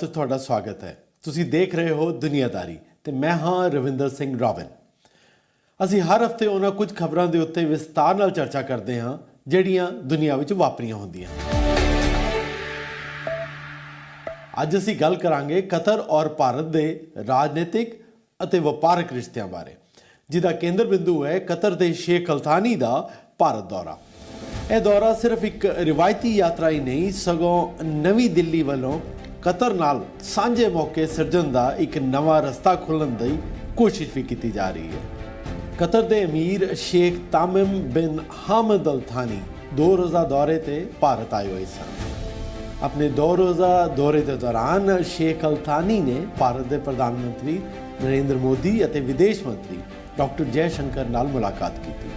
ਤੇ ਤੁਹਾਡਾ ਸਵਾਗਤ ਹੈ। ਤੁਸੀਂ ਦੇਖ ਰਹੇ ਹੋ ਦੁਨੀਆਦਾਰੀ ਤੇ ਮੈਂ ਹਾਂ ਰਵਿੰਦਰ ਸਿੰਘ ਰਾਵਨ ਅਸੀਂ ਹਰ ਹਫ਼ਤੇ ਉਹਨਾਂ ਕੁਝ ਖਬਰਾਂ ਦੇ ਉੱਤੇ ਵਿਸਤਾਰ ਨਾਲ ਚਰਚਾ ਕਰਦੇ ਹਾਂ, ਜਿਹੜੀਆਂ ਦੁਨੀਆ ਵਿੱਚ ਵਾਪਰੀਆਂ ਹੁੰਦੀਆਂ। ਅੱਜ ਅਸੀਂ ਗੱਲ ਕਰਾਂਗੇ ਕਤਰ ਔਰ ਭਾਰਤ ਦੇ ਰਾਜਨੀਤਿਕ ਅਤੇ ਵਪਾਰਕ ਰਿਸ਼ਤਿਆਂ ਬਾਰੇ, ਜਿਹਦਾ ਕੇਂਦਰ ਬਿੰਦੂ ਹੈ ਕਤਰ ਦੇ ਸ਼ੇਖ ਅਲਥਾਨੀ ਦਾ ਭਾਰਤ ਦੌਰਾ। ਇਹ ਦੌਰਾ ਸਿਰਫ ਇੱਕ ਰਿਵਾਇਤੀ ਯਾਤਰਾ ਹੀ ਨਹੀਂ, ਸਗੋਂ ਨਵੀਂ ਦਿੱਲੀ ਵੱਲੋਂ ਕਤਰ ਨਾਲ ਸਾਂਝੇ ਮੌਕੇ ਸਿਰਜਣ ਦਾ ਇੱਕ ਨਵਾਂ ਰਸਤਾ ਖੋਲ੍ਹਣ ਦੀ ਕੋਸ਼ਿਸ਼ ਵੀ ਕੀਤੀ ਜਾ ਰਹੀ ਹੈ। ਕਤਰ ਦੇ ਅਮੀਰ ਸ਼ੇਖ ਤਾਮਿਮ ਬਿਨ ਹਾਮਦ ਅਲ ਥਾਨੀ ਦੋ ਰੋਜ਼ਾ ਦੌਰੇ ਤੇ ਭਾਰਤ ਆਏ ਹੋਏ ਸਨ। ਆਪਣੇ ਦੋ ਰੋਜ਼ਾ ਦੌਰੇ ਦੇ ਦੌਰਾਨ ਸ਼ੇਖ ਅਲ ਥਾਨੀ ਨੇ ਭਾਰਤ ਦੇ ਪ੍ਰਧਾਨ ਮੰਤਰੀ ਨਰਿੰਦਰ ਮੋਦੀ ਅਤੇ ਵਿਦੇਸ਼ ਮੰਤਰੀ ਡਾਕਟਰ ਜੈ ਸ਼ੰਕਰ ਨਾਲ ਮੁਲਾਕਾਤ ਕੀਤੀ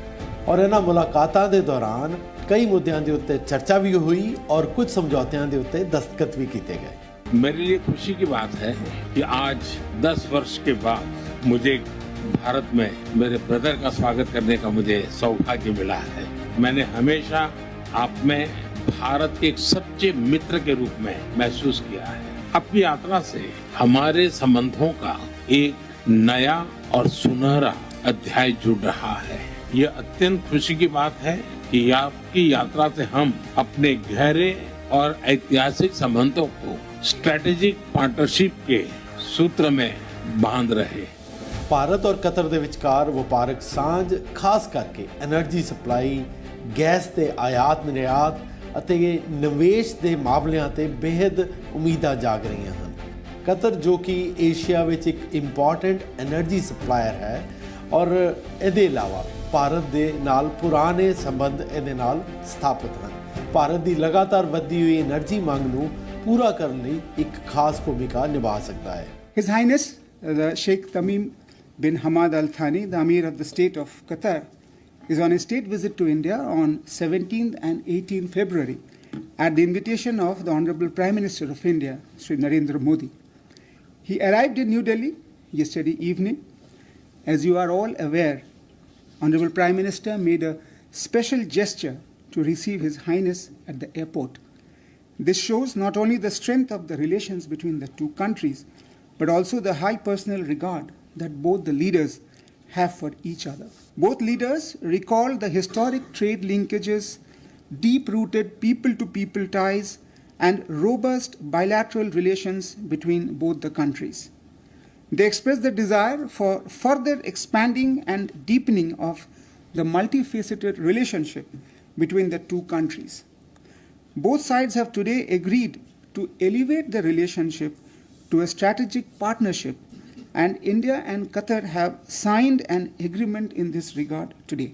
ਔਰ ਇਹਨਾਂ ਮੁਲਾਕਾਤਾਂ ਦੇ ਦੌਰਾਨ ਕਈ ਮੁੱਦਿਆਂ ਦੇ ਉੱਤੇ ਚਰਚਾ ਵੀ ਹੋਈ ਔਰ ਕੁਝ ਸਮਝੌਤਿਆਂ ਦੇ ਉੱਤੇ ਦਸਤਖਤ ਵੀ ਕੀਤੇ ਗਏ। میرے لیے خوشی کی بات ہے کہ آج دس ورش کے بعد مجھے بھارت میں میرے بردر کا سواگت کرنے کا مجھے سوبھاگیہ ملا ہے۔ میں نے ہمیشہ آپ میں بھارت کے ایک سچے مطر کے روپ میں محسوس کیا ہے۔ اپنی یاترا سے ہمارے سمندھوں کا ایک نیا اور سنہرا ادھیائے جڑ رہا ہے۔ یہ اتنت خوشی کی بات ہے کہ آپ کی یاترا سے ہم اپنے گہرے اور ایتیاسک سمبندوں کو स्ट्रैटेजिक ਪਾਰਟਨਰਸ਼ਿਪ के सूत्र में बांध रहे। ਭਾਰਤ ਔਰ ਕਤਰ ਦੇ ਵਿਚਕਾਰ ਵਪਾਰਕ ਸਾਂਝ ਖਾਸ ਕਰਕੇ એનર્ਜੀ ਸਪਲਾਈ ਗੈਸ ਤੇ ਆਯਾਤ ਨਿਰਯਾਤ ਅਤੇ ਨਿਵੇਸ਼ ਦੇ ਮਾਮਲਿਆਂ ਤੇ ਬੇहद ਉਮੀਦਾਂ ਜਾਗ ਰਹੀਆਂ ਹਨ ਕਤਰ ਜੋ ਕਿ ਏਸ਼ੀਆ ਵਿੱਚ ਇੱਕ ਇੰਪੋਰਟੈਂਟ એનર્ਜੀ ਸਪਲਾਇਰ ਹੈ ਔਰ ਇਹਦੇ ਇਲਾਵਾ ਭਾਰਤ ਦੇ ਨਾਲ ਪੁਰਾਣੇ ਸੰਬੰਧ ਇਹਦੇ ਨਾਲ ਸਥਾਪਿਤ ਹਨ ਭਾਰਤ ਦੀ ਲਗਾਤਾਰ ਵਧਦੀ ਹੋਈ એનર્ਜੀ ਮੰਗ ਨੂੰ ਪੂਰਾ ਕਰਨ ਲਈ ਇੱਕ ਖਾਸ ਭੂਮਿਕਾ ਨਿਭਾ ਸਕਦਾ ਹੈ His Highness uh, the Sheikh Tamim bin Hamad Al Thani, the Amir of the State of Qatar, is on a state visit to India on 17th and 18th February at the invitation of the Honorable Prime Minister of India, Sri Narendra Modi. He arrived in New Delhi yesterday evening. As you are all aware, Honorable Prime Minister made a special gesture to receive His Highness at the airport. This shows not only the strength of the relations between the two countries, but also the high personal regard that both the leaders have for each other. Both leaders recalled the historic trade linkages, deep rooted people to people ties, and robust bilateral relations between both the countries. They expressed the desire for further expanding and deepening of the multifaceted relationship between the two countries. Both sides have today agreed to elevate the relationship to a strategic partnership, and India and Qatar have signed an agreement in this regard today.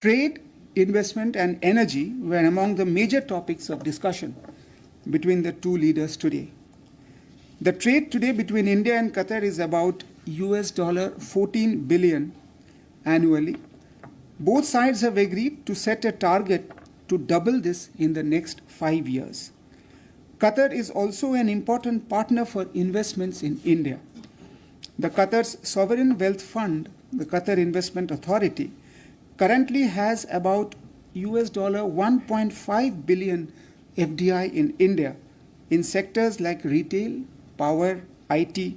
Trade, investment, and energy were among the major topics of discussion between the two leaders today. The trade today between India and Qatar is about US dollar 14 billion annually. Both sides have agreed to set a target to double this in the next five years. Qatar is also an important partner for investments in India. The Qatar's sovereign wealth fund, the Qatar Investment Authority, currently has about US dollar 1.5 billion FDI in India in sectors like retail, power, IT,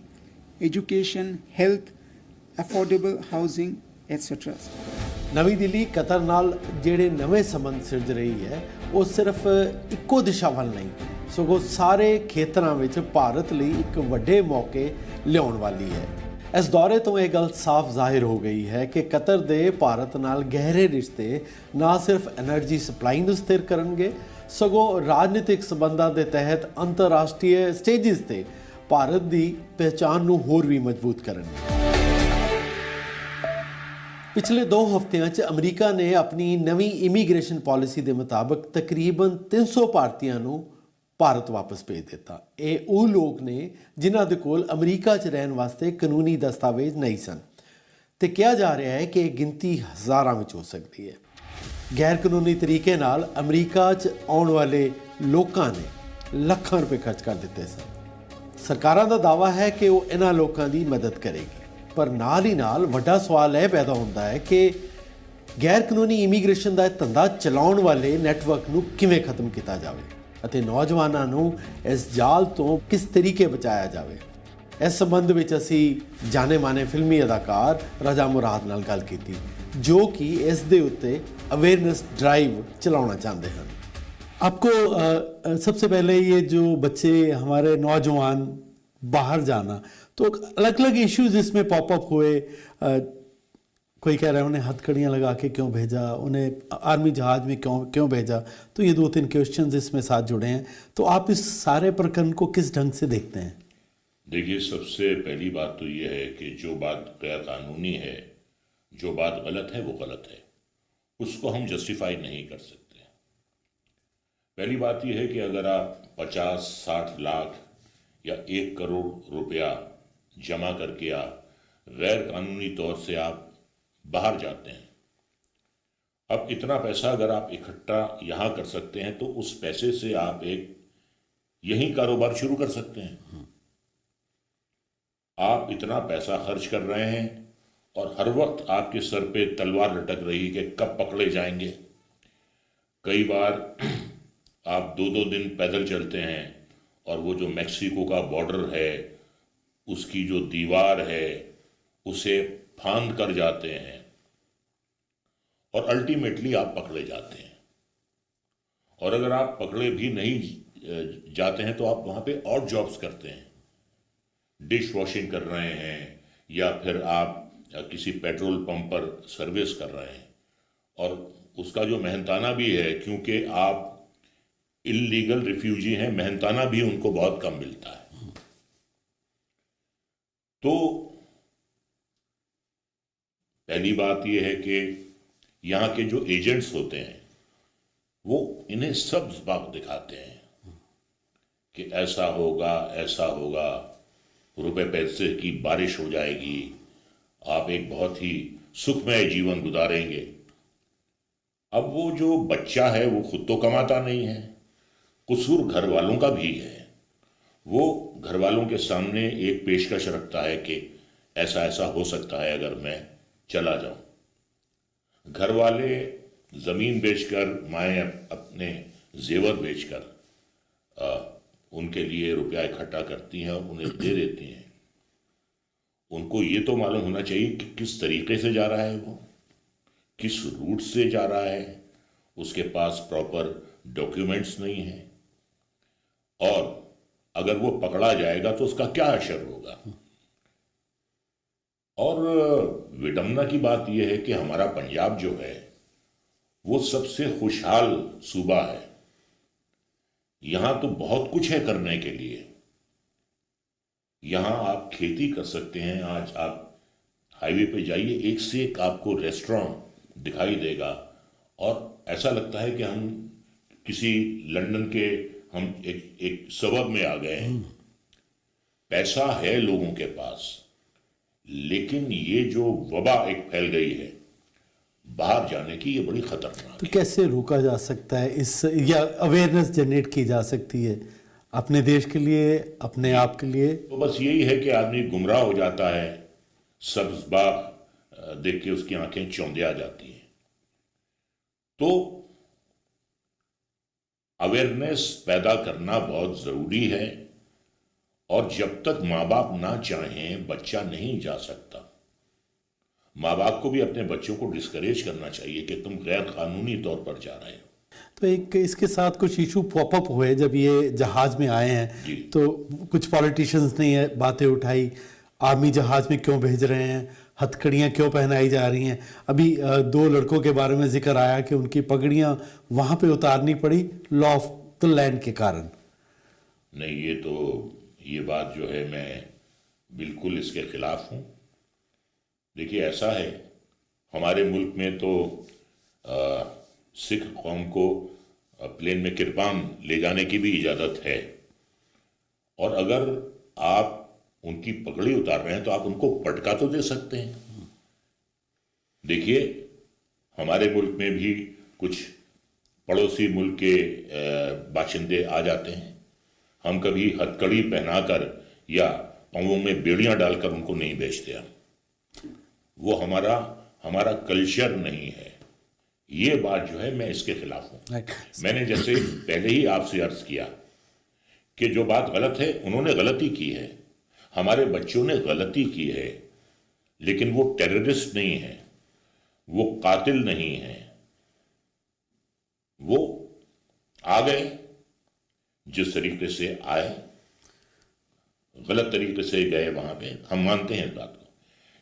education, health, affordable housing, etc. ਨਵੀਂ Delhi, Qatar ਨਾਲ ਜਿਹੜੇ ਨਵੇਂ ਸੰਬੰਧ ਸਿਰਜ ਰਹੀ ਹੈ, ਉਹ ਸਿਰਫ ਇੱਕੋ ਦਿਸ਼ਾ ਵੱਲ ਨਹੀਂ, ਸਗੋਂ ਸਾਰੇ ਖੇਤਰਾਂ ਵਿੱਚ ਭਾਰਤ ਲਈ ਇੱਕ ਵੱਡੇ ਮੌਕੇ ਲਿਆਉਣ ਵਾਲੀ ਹੈ। ਇਸ ਦੌਰੇ ਤੋਂ ਇਹ ਗੱਲ ਸਾਫ਼ ਜ਼ਾਹਿਰ ਹੋ ਗਈ ਹੈ ਕਿ ਕਤਰ ਦੇ ਭਾਰਤ ਨਾਲ ਗਹਿਰੇ ਰਿਸ਼ਤੇ ਨਾ ਸਿਰਫ એનર્ਜੀ ਸਪਲਾਈ ਨੂੰ ਸਥਿਰ ਕਰਨਗੇ, ਸਗੋਂ ਰਾਜਨੀਤਿਕ ਸਬੰਧਾਂ ਦੇ ਤਹਿਤ ਅੰਤਰਰਾਸ਼ਟਰੀ ਸਟੇਜਿਸ ਤੇ ਭਾਰਤ ਦੀ ਪਛਾਣ ਨੂੰ ਹੋਰ ਵੀ ਮਜ਼ਬੂਤ ਕਰਨਗੇ। ਪਿਛਲੇ 2 ਹਫ਼ਤਿਆਂ 'ਚ ਅਮਰੀਕਾ ਨੇ ਆਪਣੀ ਨਵੀਂ ਇਮੀਗ੍ਰੇਸ਼ਨ ਪਾਲਿਸੀ ਦੇ ਮੁਤਾਬਕ ਤਕਰੀਬਨ 300 ਭਾਰਤੀਆਂ ਨੂੰ ਭਾਰਤ ਵਾਪਸ ਭੇਜ ਦਿੱਤਾ। ਇਹ ਉਹ ਲੋਕ ਨੇ ਜਿਨ੍ਹਾਂ ਦੇ ਕੋਲ ਅਮਰੀਕਾ 'ਚ ਰਹਿਣ ਵਾਸਤੇ ਕਾਨੂੰਨੀ ਦਸਤਾਵੇਜ਼ ਨਹੀਂ ਸਨ। ਤੇ ਕਿਹਾ ਜਾ ਰਿਹਾ ਹੈ ਕਿ ਇਹ ਗਿਣਤੀ ਹਜ਼ਾਰਾਂ ਵਿੱਚ ਹੋ ਸਕਦੀ ਹੈ। ਗੈਰ ਕਾਨੂੰਨੀ ਤਰੀਕੇ ਨਾਲ ਅਮਰੀਕਾ 'ਚ ਆਉਣ ਵਾਲੇ ਲੋਕਾਂ ਨੇ ਲੱਖਾਂ ਰੁਪਏ ਖਰਚ ਕਰ ਦਿੱਤੇ ਸਨ। ਸਰਕਾਰਾਂ ਦਾ ਦਾਵਾ ਹੈ ਕਿ ਉਹ ਇਹਨਾਂ ਲੋਕਾਂ ਦੀ ਮਦਦ ਕਰੇਗੀ। ਪਰ ਨਾਲ ਹੀ ਨਾਲ ਵੱਡਾ ਸਵਾਲ ਇਹ ਪੈਦਾ ਹੁੰਦਾ ਹੈ ਕਿ ਗੈਰ ਕਾਨੂੰਨੀ ਇਮੀਗ੍ਰੇਸ਼ਨ ਦਾ ਇਹ ਧੰਦਾ ਚਲਾਉਣ ਵਾਲੇ ਨੈਟਵਰਕ ਨੂੰ ਕਿਵੇਂ ਖਤਮ ਕੀਤਾ ਜਾਵੇ ਅਤੇ ਨੌਜਵਾਨਾਂ ਨੂੰ ਇਸ ਜਾਲ ਤੋਂ ਕਿਸ ਤਰੀਕੇ ਬਚਾਇਆ ਜਾਵੇ ਇਸ ਸੰਬੰਧ ਵਿੱਚ ਅਸੀਂ ਜਾਣੇ-ਮਾਣੇ ਫਿਲਮੀ ਅਦਾਕਾਰ ਰਜਾ ਮੁਰਾਦ ਨਾਲ ਗੱਲ ਕੀਤੀ ਜੋ ਕਿ ਇਸ ਦੇ ਉੱਤੇ ਅਵੇਅਰਨੈਸ ਡਰਾਈਵ ਚਲਾਉਣਾ ਚਾਹੁੰਦੇ ਹਨ आपको अ, अ, सबसे पहले ये जो बच्चे हमारे नौजवान बाहर जाना تو الگ الگ ایشوز اس میں پاپ اپ ہوئے۔ کوئی کہہ رہا ہے انہیں ہتھ کڑیاں لگا کے کیوں بھیجا؟ انہیں آرمی جہاز میں کیوں کیوں بھیجا؟ تو یہ دو تین کوشچنز اس میں ساتھ جڑے ہیں۔ تو آپ اس سارے پرکرن کو کس ڈھنگ سے دیکھتے ہیں؟ دیکھیے، سب سے پہلی بات تو یہ ہے کہ جو بات غیر قانونی ہے، جو بات غلط ہے، وہ غلط ہے۔ اس کو ہم جسٹیفائی نہیں کر سکتے۔ پہلی بات یہ ہے کہ اگر آپ پچاس، ساٹھ لاکھ یا ایک کروڑ روپیہ جمع کر کے آپ غیر قانونی طور سے آپ باہر جاتے ہیں۔ اب اتنا پیسہ اگر آپ اکھٹا یہاں کر سکتے ہیں تو اس پیسے سے آپ ایک یہی کاروبار شروع کر سکتے ہیں۔ آپ اتنا پیسہ خرچ کر رہے ہیں اور ہر وقت آپ کے سر پہ تلوار لٹک رہی کہ کب پکڑے جائیں گے۔ کئی بار آپ دو دو دن پیدل چلتے ہیں اور وہ جو میکسیکو کا بارڈر ہے اس کی جو دیوار ہے، اسے پھاند کر جاتے ہیں اور الٹیمیٹلی آپ پکڑے جاتے ہیں۔ اور اگر آپ پکڑے بھی نہیں جاتے ہیں تو آپ وہاں پہ اور جابز کرتے ہیں۔ ڈش واشنگ کر رہے ہیں یا پھر آپ کسی پیٹرول پمپ پر سروس کر رہے ہیں۔ اور اس کا جو محنتانہ بھی ہے، کیونکہ آپ اللیگل ریفیوجی ہیں مہنتانہ بھی ان کو بہت کم ملتا ہے۔ تو پہلی بات یہ ہے کہ یہاں کے جو ایجنٹس ہوتے ہیں، وہ انہیں سبز باغ دکھاتے ہیں کہ ایسا ہوگا ایسا ہوگا، روپے پیسے کی بارش ہو جائے گی، آپ ایک بہت ہی سکھمے جیون گزاریں گے۔ اب وہ جو بچہ ہے، وہ خود تو کماتا نہیں ہے، قصور گھر والوں کا بھی ہے۔ وہ گھر والوں کے سامنے ایک پیشکش رکھتا ہے کہ ایسا ایسا ہو سکتا ہے اگر میں چلا جاؤں۔ گھر والے زمین بیچ کر مائیں اپنے زیور بیچ کر آ, ان کے لیے روپیہ اکٹھا کرتی ہیں اور انہیں دے دیتی ہیں۔ ان کو یہ تو معلوم ہونا چاہیے کہ کس طریقے سے جا رہا ہے وہ کس روٹ سے جا رہا ہے۔ اس کے پاس پراپر ڈاکیومنٹس نہیں ہیں۔ اور اگر وہ پکڑا جائے گا تو اس کا کیا اشر ہوگا؟ اور وڈمنا کی بات یہ ہے کہ ہمارا پنجاب جو ہے، وہ سب سے خوشحال صوبہ ہے۔ یہاں تو بہت کچھ ہے کرنے کے لیے۔ یہاں آپ کھیتی کر سکتے ہیں۔ آج آپ ہائی وے پہ جائیے، ایک سے ایک آپ کو ریسٹوران دکھائی دے گا۔ اور ایسا لگتا ہے کہ ہم کسی لندن کے ہم ایک ایک سبب میں آ گئے ہیں۔ پیسہ ہے لوگوں کے پاس لیکن یہ جو وبا ایک پھیل گئی ہے باہر جانے کی یہ بڑی خطرناک تو کیسے روکا جا سکتا ہے؟ اس یا اویئرنیس جنریٹ کی جا سکتی ہے اپنے دیش کے لیے اپنے آپ کے لیے؟ تو بس یہی ہے کہ آدمی گمراہ ہو جاتا ہے سبز باغ دیکھ کے اس کی آنکھیں چوندے آ جاتی ہیں۔ تو اویرنیس پیدا کرنا بہت ضروری ہے اور جب تک ماں باپ نہ چاہیں بچہ نہیں جا سکتا۔ ماں باپ کو بھی اپنے بچوں کو ڈسکریج کرنا چاہیے کہ تم غیر قانونی طور پر جا رہے ہو۔ تو ایک اس کے ساتھ کچھ ایشو پاپ اپ ہوئے جب یہ جہاز میں آئے ہیں۔ جی۔ تو کچھ پالیٹیشنز نے یہ باتیں اٹھائی۔ آرمی جہاز میں کیوں بھیج رہے ہیں؟ ہتھکڑیاں کیوں پہنائی جا رہی ہیں؟ ابھی دو لڑکوں کے بارے میں ذکر آیا کہ ان کی پگڑیاں وہاں پہ اتارنی پڑی لا آف دا لینڈ کے کارن۔ نہیں، یہ تو، یہ بات جو ہے، میں بالکل اس کے خلاف ہوں۔ دیکھیے، ایسا ہے، ہمارے ملک میں تو سکھ قوم کو پلین میں کرپان لے جانے کی بھی اجازت ہے۔ اور اگر آپ ان کی پگڑی اتار رہے ہیں تو آپ ان کو پٹکا تو دے سکتے ہیں۔ دیکھیے ہمارے ملک میں بھی کچھ پڑوسی ملک کے باشندے آ جاتے ہیں۔ ہم کبھی ہتکڑی پہنا کر یا پاؤں میں بیڑیاں ڈال کر ان کو نہیں بیچتے ہم۔ وہ ہمارا ہمارا کلچر نہیں ہے۔ یہ بات جو ہے میں اس کے خلاف ہوں۔ میں نے جیسے پہلے ہی آپ سے عرض کیا کہ جو بات غلط ہے انہوں نے غلطی کی ہے۔ ہمارے بچوں نے غلطی کی ہے، لیکن وہ ٹیررسٹ نہیں ہیں، وہ قاتل نہیں ہیں۔ وہ آ گئے، جس طریقے سے آئے، غلط طریقے سے گئے وہاں پہ۔ ہم مانتے ہیں بات کو۔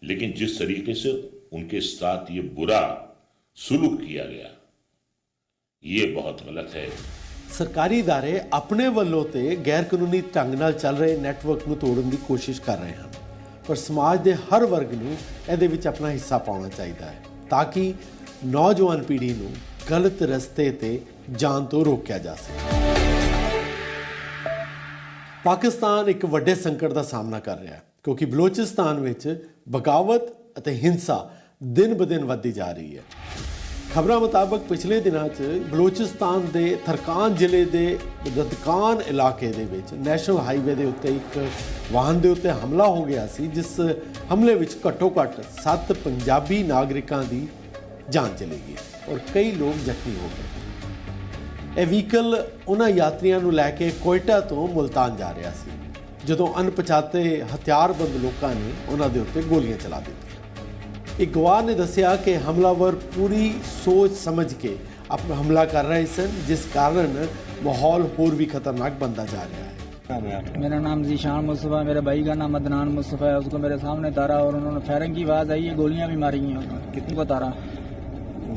لیکن جس طریقے سے ان کے ساتھ یہ برا سلوک کیا گیا، یہ بہت غلط ہے۔ ਸਰਕਾਰੀ ادارے ਆਪਣੇ ਵੱਲੋਂ ਤੇ ਗੈਰ ਕਾਨੂੰਨੀ ਢੰਗ ਨਾਲ ਚੱਲ ਰਹੇ ਨੈਟਵਰਕ ਨੂੰ ਤੋੜਨ ਦੀ ਕੋਸ਼ਿਸ਼ ਕਰ ਰਹੇ ਹਨ ਪਰ ਸਮਾਜ ਦੇ ਹਰ ਵਰਗ ਨੂੰ ਇਹਦੇ ਵਿੱਚ ਆਪਣਾ ਹਿੱਸਾ ਪਾਉਣਾ ਚਾਹੀਦਾ ਹੈ ਤਾਂ ਕਿ ਨੌਜਵਾਨ ਪੀੜ੍ਹੀ ਨੂੰ ਗਲਤ ਰਸਤੇ ਤੇ ਜਾਣ ਤੋਂ ਰੋਕਿਆ ਜਾ ਸਕੇ ਪਾਕਿਸਤਾਨ ਇੱਕ ਵੱਡੇ ਸੰਕਟ ਦਾ ਸਾਹਮਣਾ ਕਰ ਰਿਹਾ ਹੈ ਕਿਉਂਕਿ ਬਲੋਚਿਸਤਾਨ ਵਿੱਚ ਬਗਾਵਤ ਅਤੇ ਹਿੰਸਾ ਦਿਨ ਬਦਿਨ ਵੱਧਦੀ ਜਾ ਰਹੀ ਹੈ ਖਬਰਾਂ ਮੁਤਾਬਕ ਪਿਛਲੇ ਦਿਨਾਂ 'ਚ ਬਲੋਚਿਸਤਾਨ ਦੇ ਥਰਕਾਨ ਜ਼ਿਲ੍ਹੇ ਦੇ ਦਦਕਾਨ ਇਲਾਕੇ ਦੇ ਵਿੱਚ ਨੈਸ਼ਨਲ ਹਾਈਵੇ ਦੇ ਉੱਤੇ ਇੱਕ ਵਾਹਨ ਦੇ ਉੱਤੇ ਹਮਲਾ ਹੋ ਗਿਆ ਸੀ, ਜਿਸ ਹਮਲੇ ਵਿੱਚ ਘੱਟੋ-ਘੱਟ 7 ਪੰਜਾਬੀ ਨਾਗਰਿਕਾਂ ਦੀ ਜਾਨ ਚਲੀ ਗਈ ਔਰ ਕਈ ਲੋਕ ਜ਼ਖਮੀ ਹੋ ਗਏ। ਇਹ ਵਹੀਕਲ ਉਹਨਾਂ ਯਾਤਰੀਆਂ ਨੂੰ ਲੈ ਕੇ ਕੋਇਟਾ ਤੋਂ ਮੁਲਤਾਨ ਜਾ ਰਿਹਾ ਸੀ, ਜਦੋਂ ਅਣਪਛਾਤੇ ਹਥਿਆਰਬੰਦ ਲੋਕਾਂ ਨੇ ਉਹਨਾਂ ਦੇ ਉੱਤੇ ਗੋਲੀਆਂ ਚਲਾ ਦਿੱਤੀਆਂ। ਇੱਕ ਗਵਾਹ ਨੇ ਦੱਸਿਆ ਕਿ ਹਮਲਾਵਰ ਪੂਰੀ ਸੋਚ ਸਮਝ ਕੇ ਆਪਣਾ ਹਮਲਾ ਕਰ ਰਹੇ ਸਨ ਜਿਸ ਕਾਰਨ ਮਾਹੌਲ ਹੋਰ ਵੀ ਖਤਰਨਾਕ बनता जा रहा है मेरा नाम जीशान मुस्तफ़ा है मेरे भाई का नाम अदनान मुस्तफ़ा है उसको मेरे सामने तारा और उन्होंने फायरिंग की आवाज़ आई है गोलियां भी मारी हैं उन्होंने कितनी को तारा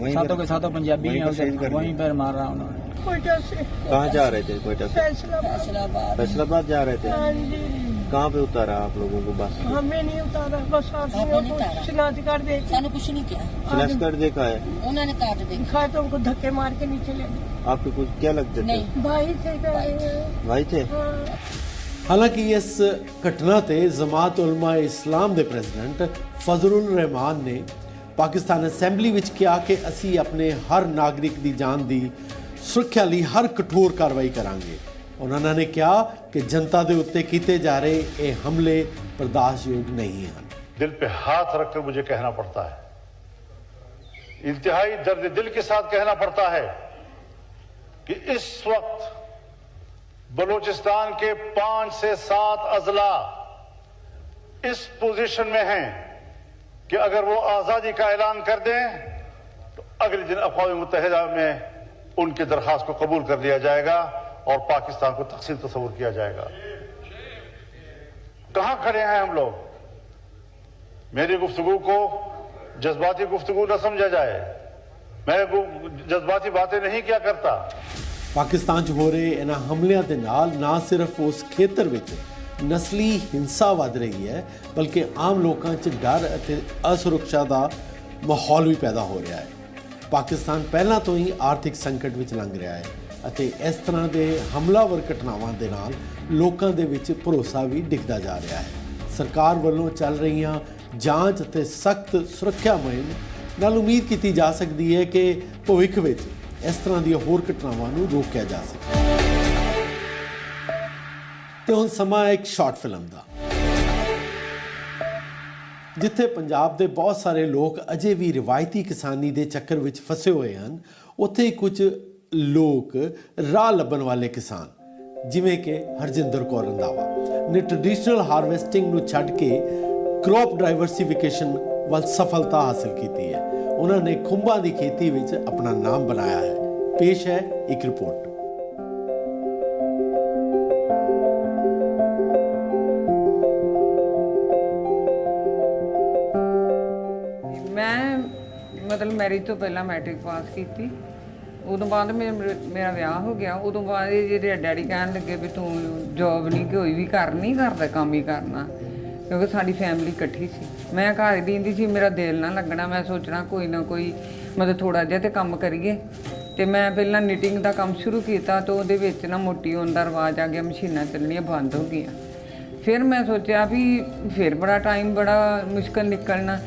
सातों के सातों पंजाबी हैं उधर वहीं पर मार रहा उन्होंने कोयटा से कहाँ जा रहे थे कोयटा से फैसलाबाद फैसलाबाद जा रहे थे हाँ जी कहाँ पे उतारा आप लोगों को बस हमें नहीं उतारा बस आदमियों को शिनाख्त कर दे ਸਾਨੂੰ ਕੁਛ ਨਹੀਂ ਕਿਹਾ स्लैश कर देखा है ਉਹਨਾਂ ਨੇ ਕਾਟ ਦੇ दिखाए तो उनको धक्के मार के नीचे ले गए आपके कुछ क्या लगते थे नहीं भाई थे कह रहे हैं भाई थे हाँ ਹਾਲਾਂਕਿ ਇਸ ਘਟਨਾ ਤੇ ਜਮਾਤ ਉਲਮਾ ਇਸਲਾਮ ਦੇ ਪ੍ਰੈਜ਼ੀਡੈਂਟ ਫਜ਼ਲੁਰ ਰਹਿਮਾਨ ਨੇ ਪਾਕਿਸਤਾਨ ਅਸੈਂਬਲੀ ਵਿੱਚ ਕਿਹਾ ਕਿ ਅਸੀਂ ਆਪਣੇ ਹਰ ਨਾਗਰਿਕ ਦੀ ਜਾਨ ਦੀ ਸੁਰੱਖਿਆ ਲਈ ਹਰ ਕਠੋਰ ਕਾਰਵਾਈ ਕਰਾਂਗੇ ਉਹਨਾਂ ਨੇ ਕਿਹਾ ਕਿ ਜਨਤਾ ਦੇ ਉੱਤੇ ਕੀਤੇ ਜਾ ਰਹੇ ਇਹ ਹਮਲੇ ਬਰਦਾਸ਼ਤਯੋਗ ਨਹੀਂ ਹਨ दिल पे हाथ रखकर मुझे कहना पड़ता है इंतहाई दर्द दिल के साथ कहना पड़ता है कि इस वक्त बलूचिस्तान के पांच से सात अजला इस पोजीशन में हैं कि अगर वो आज़ादी का ऐलान कर दें तो अगले दिन अकवा मुतहदा में उनकी दरख्वास्त को कबूल कर लिया जाएगा और पाकिस्तान को तकसीम तस्वूर किया जाएगा कहां खड़े हैं हम लोग मेरी गुफ्तगु को जज्बाती गुफ्तगु न समझा जाए मैं गु- जज्बाती बातें नहीं किया करता ਪਾਕਿਸਤਾਨ 'ਚ ਹੋ ਰਹੇ ਇਹਨਾਂ ਹਮਲਿਆਂ ਦੇ ਨਾਲ ਨਾ ਸਿਰਫ ਉਸ ਖੇਤਰ ਵਿੱਚ ਨਸਲੀ ਹਿੰਸਾ ਵੱਧ ਰਹੀ ਹੈ ਬਲਕਿ ਆਮ ਲੋਕਾਂ 'ਚ ਡਰ ਅਤੇ ਅਸੁਰੱਖਿਆ ਦਾ ਮਾਹੌਲ ਵੀ ਪੈਦਾ ਹੋ ਰਿਹਾ ਹੈ ਪਾਕਿਸਤਾਨ ਪਹਿਲਾਂ ਤੋਂ ਹੀ ਆਰਥਿਕ ਸੰਕਟ ਵਿੱਚ ਲੰਘ ਰਿਹਾ ਹੈ ਅਤੇ ਇਸ ਤਰ੍ਹਾਂ ਦੇ ਹਮਲਾਵਰ ਘਟਨਾਵਾਂ ਦੇ ਨਾਲ ਲੋਕਾਂ ਦੇ ਵਿੱਚ ਭਰੋਸਾ ਵੀ ਡਿੱਗਦਾ ਜਾ ਰਿਹਾ ਹੈ। ਸਰਕਾਰ ਵੱਲੋਂ ਚੱਲ ਰਹੀਆਂ ਜਾਂਚ ਅਤੇ ਸਖਤ ਸੁਰੱਖਿਆ ਮੁਹਿੰਮ ਨਾਲ ਉਮੀਦ ਕੀਤੀ ਜਾ ਸਕਦੀ ਹੈ ਕਿ ਭਵਿੱਖ ਵਿੱਚ ਇਸ ਤਰ੍ਹਾਂ ਦੀਆਂ ਹੋਰ ਘਟਨਾਵਾਂ ਨੂੰ ਰੋਕਿਆ ਜਾ ਸਕੇ। ਤੇ ਹੁਣ ਸਮਾਂ ਹੈ ਇੱਕ ਸ਼ਾਰਟ ਫਿਲਮ ਦਾ। ਜਿੱਥੇ ਪੰਜਾਬ ਦੇ ਬਹੁਤ ਸਾਰੇ ਲੋਕ ਅਜੇ ਵੀ ਰਿਵਾਇਤੀ ਕਿਸਾਨੀ ਦੇ ਚੱਕਰ ਵਿੱਚ ਫਸੇ ਹੋਏ ਹਨ, ਉੱਥੇ ਹੀ ਕੁਝ ਲੋਕ ਰਾਹ ਲੱਭਣ ਵਾਲੇ ਕਿਸਾਨ, ਜਿਵੇਂ ਕਿ ਹਰਜਿੰਦਰ ਕੌਰ ਰੰਧਾਵਾ ਨੇ ਟ੍ਰੈਡੀਸ਼ਨਲ ਹਾਰਵੈਸਟਿੰਗ ਨੂੰ ਛੱਡ ਕੇ ਕ੍ਰੌਪ ਡਾਈਵਰਸਿਫਿਕੇਸ਼ਨ ਵੱਲ ਸਫਲਤਾ ਹਾਸਲ ਕੀਤੀ ਹੈ। ਉਹਨਾਂ ਨੇ ਖੁੰਬਾਂ ਦੀ ਖੇਤੀ ਵਿੱਚ ਆਪਣਾ ਨਾਮ ਬਣਾਇਆ ਹੈ। ਪੇਸ਼ ਹੈ ਇੱਕ ਰਿਪੋਰਟ। ਮੈਂ ਮਤਲਬ ਮੈਰਿਜ ਤੋਂ ਪਹਿਲਾਂ ਮੈਟ੍ਰਿਕ ਪਾਸ ਕੀਤੀ। ਉਦੋਂ ਬਾਅਦ ਮੇ- ਮੇਰਾ ਵਿਆਹ ਹੋ ਗਿਆ, ਉਦੋਂ ਬਾਅਦ ਇਹ ਜਿਹੜੇ ਡੈਡੀ ਕਹਿਣ ਲੱਗੇ ਵੀ ਤੂੰ ਜੌਬ ਨਹੀਂ ਕੋਈ ਵੀ ਕਰ, ਨਹੀਂ ਕਰਦਾ ਕੰਮ ਹੀ ਕਰਨਾ, ਕਿਉਂਕਿ ਸਾਡੀ ਫੈਮਿਲੀ ਇਕੱਠੀ ਸੀ। ਮੈਂ ਘਰ ਦੀ ਹੁੰਦੀ ਸੀ, ਮੇਰਾ ਦਿਲ ਨਾ ਲੱਗਣਾ, ਮੈਂ ਸੋਚਣਾ ਕੋਈ ਨਾ ਕੋਈ ਮਤਲਬ ਥੋੜਾ ਜਿਹਾ ਤੇ ਕੰਮ ਕਰੀਏ। ਤੇ ਮੈਂ ਪਹਿਲਾਂ ਨਿਟਿੰਗ ਦਾ ਕੰਮ ਸ਼ੁਰੂ ਕੀਤਾ ਤਾਂ ਉਹਦੇ ਵਿੱਚ ਨਾ ਮੋਟੀ ਹੋਣ ਦਾ ਰਿਵਾਜ ਆ ਗਿਆ, ਮਸ਼ੀਨਾਂ ਚੱਲਣੀਆਂ ਬੰਦ ਹੋ ਗਈਆਂ। ਫਿਰ ਮੈਂ ਸੋਚਿਆ ਵੀ ਫਿਰ ਬੜਾ ਟਾਈਮ ਬੜਾ ਮੁਸ਼ਕਲ ਨਿਕਲਣਾ।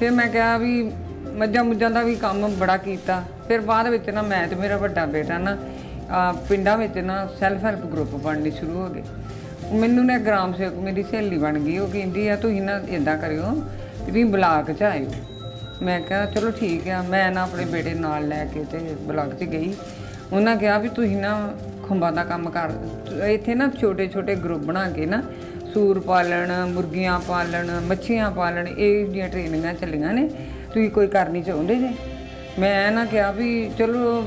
ਫਿਰ ਮੈਂ ਕਿਹਾ ਵੀ ਮੱਝਾਂ ਮੁੱਝਾਂ ਦਾ ਵੀ ਕੰਮ ਬੜਾ ਕੀਤਾ। ਫਿਰ ਬਾਅਦ ਵਿੱਚ ਨਾ ਮੈਂ ਤੇ ਮੇਰਾ ਵੱਡਾ ਬੇਟਾ ਨਾ ਪਿੰਡਾਂ ਵਿੱਚ ਨਾ ਸੈਲਫ ਹੈਲਪ ਗਰੁੱਪ ਬਣਨੇ ਸ਼ੁਰੂ ਹੋ ਗਏ। ਮੈਨੂੰ ਨਾ ਗ੍ਰਾਮ ਸੇਵਕ ਮੇਰੀ ਸਹੇਲੀ ਬਣ ਗਈ, ਉਹ ਕਹਿੰਦੀ ਆ, ਤੁਸੀਂ ਨਾ ਇਦਾਂ ਕਰਿਓ, ਤੁਸੀਂ ਬਲਾਕ ਚ ਆਇਓ। ਮੈਂ ਕਿਹਾ, ਚਲੋ ਠੀਕ ਆ। ਮੈਂ ਨਾ ਆਪਣੇ ਬੇਟੇ ਨਾਲ ਲੈ ਕੇ ਤੇ ਬਲਾਕ 'ਚ ਗਈ। ਉਹਨਾਂ ਕਿਹਾ ਵੀ ਤੁਸੀਂ ਨਾ ਖੁੰਬਾਂ ਦਾ ਕੰਮ ਕਰ, ਇੱਥੇ ਨਾ ਛੋਟੇ ਛੋਟੇ ਗਰੁੱਪ ਬਣਾ ਕੇ ਨਾ ਸੂਰ ਪਾਲਣ, ਮੁਰਗੀਆਂ ਪਾਲਣ, ਮੱਛੀਆਂ ਪਾਲਣ, ਇਹ ਜਿਹੜੀਆਂ ਟ੍ਰੇਨਿੰਗਾਂ ਚੱਲੀਆਂ ਨੇ। ਤੁਸੀਂ ਕੋਈ ਕਰਨੀ ਚਾਹੁੰਦੇ ਜੇ? ਮੈਂ ਨਾ ਕਿਹਾ ਵੀ ਚਲੋ